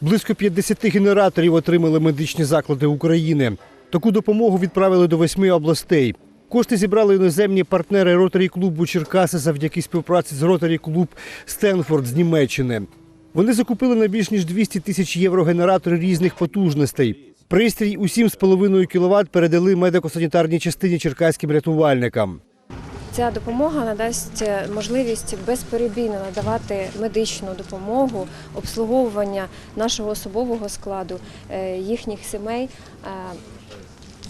Близько 50 генераторів отримали медичні заклади України. Таку допомогу відправили до восьми областей. Кошти зібрали іноземні партнери ротарі клубу Черкаси завдяки співпраці з ротарі клуб Стенфорд з Німеччини. Вони закупили на більш ніж 200 тисяч євро генератори різних потужностей. Пристрій у 7,5 кВт передали медико-санітарній частині черкаським рятувальникам. Ця допомога надасть можливість безперебійно надавати медичну допомогу, обслуговування нашого особового складу, е, їхніх сімей, е,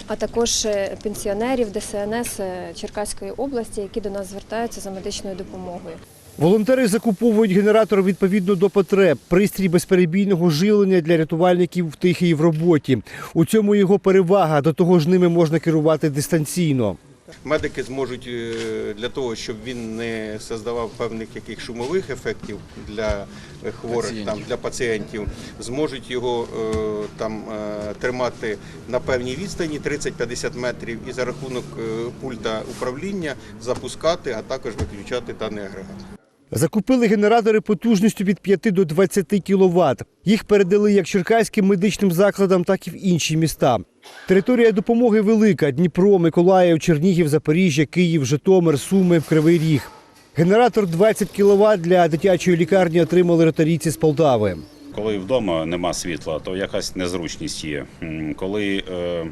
а також е, пенсіонерів ДСНС е, Черкаської області, які до нас звертаються за медичною допомогою. Волонтери закуповують генератор відповідно до потреб. Пристрій безперебійного живлення для рятувальників тихий в роботі. У цьому його перевага. До того ж ними можна керувати дистанційно. Медики зможуть е, для того, щоб він не создавав певних яких шумових ефектів для хворих, хворих там для пацієнтів, зможуть його е, там е, тримати на певній відстані 30-50 метрів і за рахунок е, пульта управління запускати, а також виключати даний агрегат. Закупили генератори потужністю від 5 до 20 кВт. Їх передали як черкаським медичним закладам, так і в інші міста. Територія допомоги велика: Дніпро, Миколаїв, Чернігів, Запоріжжя, Київ, Житомир, Суми, Кривий Ріг. Генератор 20 кВт для дитячої лікарні отримали ротарійці з Полтави. Коли вдома нема світла, то якась незручність є. Коли е,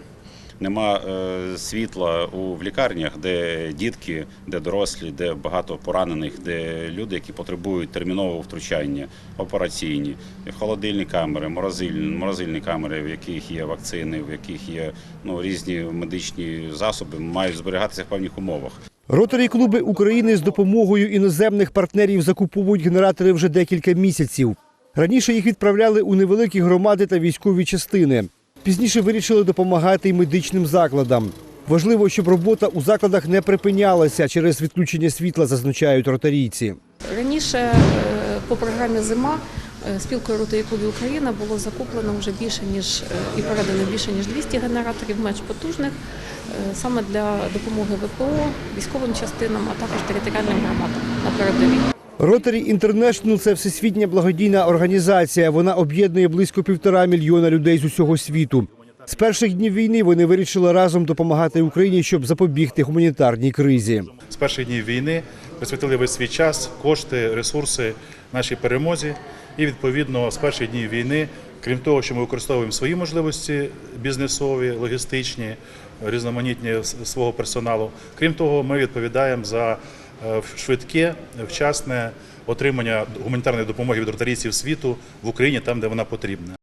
нема е, світла у в лікарнях, де дітки, де дорослі, де багато поранених, де люди, які потребують термінового втручання, операційні, холодильні камери, морозильні, морозильні камери, в яких є вакцини, в яких є ну, різні медичні засоби, мають зберігатися в певних умовах. Ротарі клуби України з допомогою іноземних партнерів закуповують генератори вже декілька місяців. Раніше їх відправляли у невеликі громади та військові частини. Пізніше вирішили допомагати й медичним закладам. Важливо, щоб робота у закладах не припинялася через відключення світла, зазначають ротарійці. Раніше е, по програмі Зима е, спілкою Ротарі клубів Україна було закуплено вже більше ніж е, і передано більше ніж 200 генераторів менш потужних саме для допомоги ВПО, військовим частинам, а також територіальним громадам на передовій. Ротарі Інтернешнл це всесвітня благодійна організація. Вона об'єднує близько півтора мільйона людей з усього світу. З перших днів війни вони вирішили разом допомагати Україні, щоб запобігти гуманітарній кризі. з перших днів війни присвятили весь свій час, кошти, ресурси нашій перемозі. І відповідно з перших днів війни, крім того, що ми використовуємо свої можливості бізнесові, логістичні, різноманітні свого персоналу. Крім того, ми відповідаємо за швидке, вчасне отримання гуманітарної допомоги від ротарійців світу в Україні, там де вона потрібна.